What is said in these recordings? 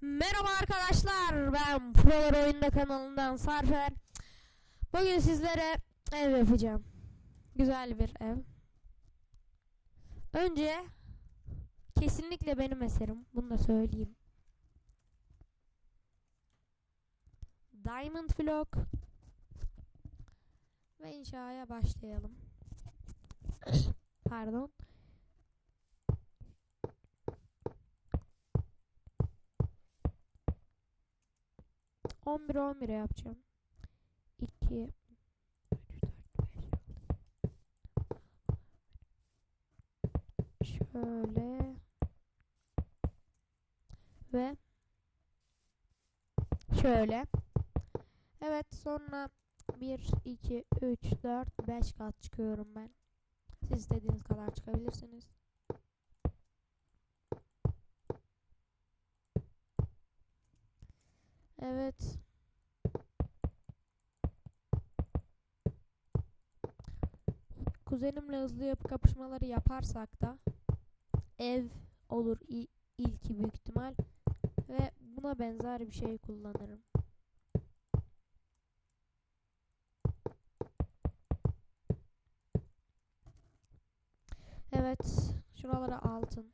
Merhaba arkadaşlar ben Prolar Oyunda kanalından Sarfer Bugün sizlere ev yapacağım. Güzel bir ev. Önce Kesinlikle benim eserim Bunu da söyleyeyim. Diamond Block Ve inşaya başlayalım. Pardon On bir on bir yapacağım. İki, üç, dört, beş, Şöyle. Ve şöyle. Evet sonra 1, 2, 3, 4, 5 kat çıkıyorum ben. Siz istediğiniz kadar çıkabilirsiniz. Evet. Kuzenimle hızlı yapı kapışmaları yaparsak da ev olur ilki büyük ihtimal ve buna benzer bir şey kullanırım. Evet, şuralara altın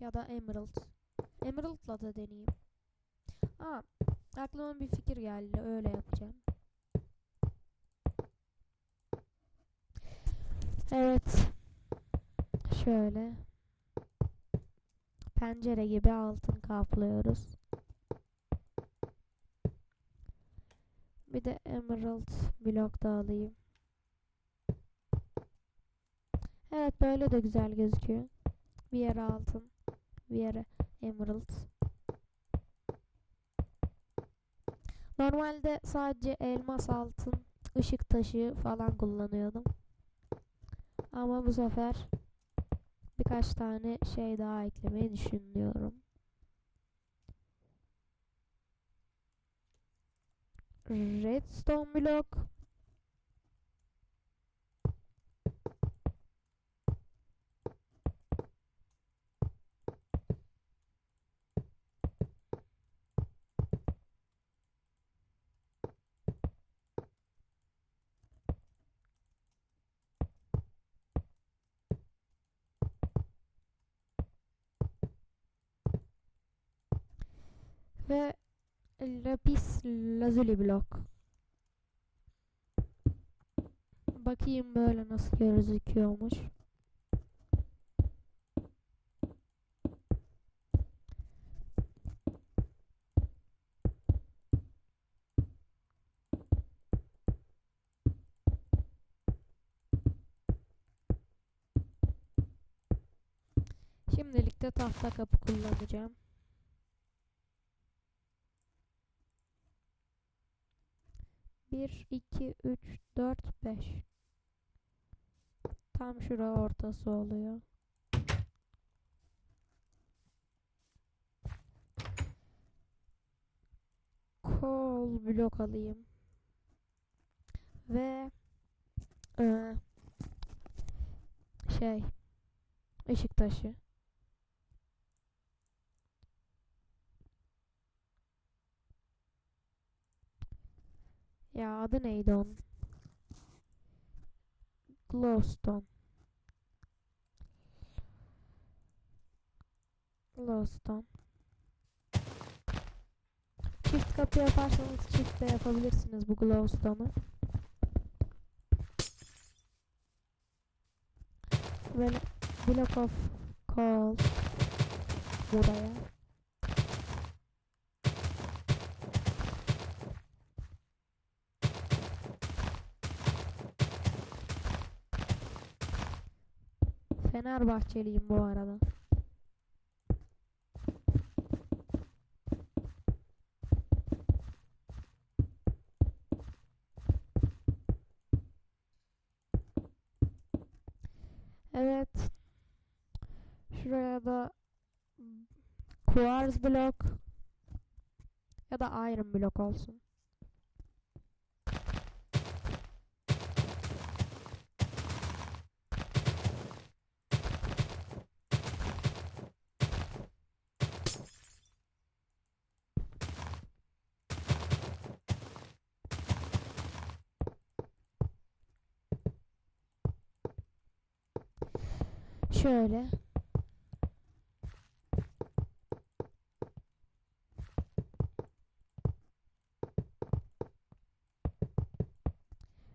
ya da emerald. Emerald'la da deneyeyim. Aa, aklıma bir fikir geldi. Öyle yapacağım. Evet. Şöyle. Pencere gibi altın kaplıyoruz. Bir de emerald blok da alayım. Evet böyle de güzel gözüküyor. Bir yere altın, bir yere emerald. Normalde sadece elmas altın, ışık taşı falan kullanıyordum. Ama bu sefer birkaç tane şey daha eklemeyi düşünüyorum. Redstone blok. Ve lapis lazuli blok. Bakayım böyle nasıl gözüküyormuş. Şimdilik de tahta kapı kullanacağım. Bir, iki, üç, dört, beş. Tam şura ortası oluyor. Kol blok alayım. Ve eee, şey ışık taşı. Ya adı neydi onun? Glowstone. Glowstone. Çift kapı yaparsanız çift de yapabilirsiniz bu glowstone'u. Böyle block of coal buraya. Fenerbahçeliyim bu arada. Evet. Şuraya da quartz blok ya da iron blok olsun. Şöyle.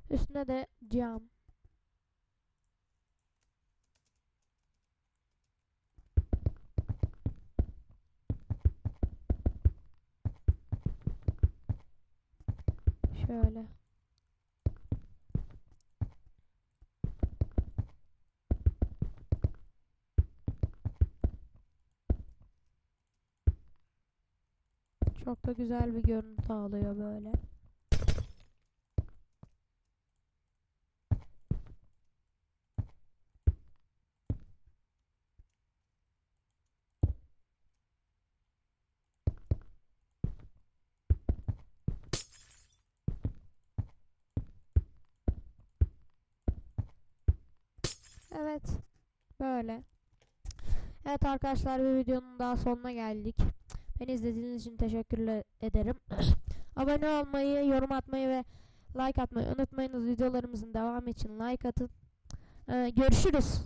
Üstüne de cam. Şöyle. Çok da güzel bir görüntü alıyor böyle. Evet. Böyle. Evet arkadaşlar bir videonun daha sonuna geldik. Beni izlediğiniz için teşekkür ederim. Abone olmayı, yorum atmayı ve like atmayı unutmayınız. Videolarımızın devamı için like atın. Ee, görüşürüz.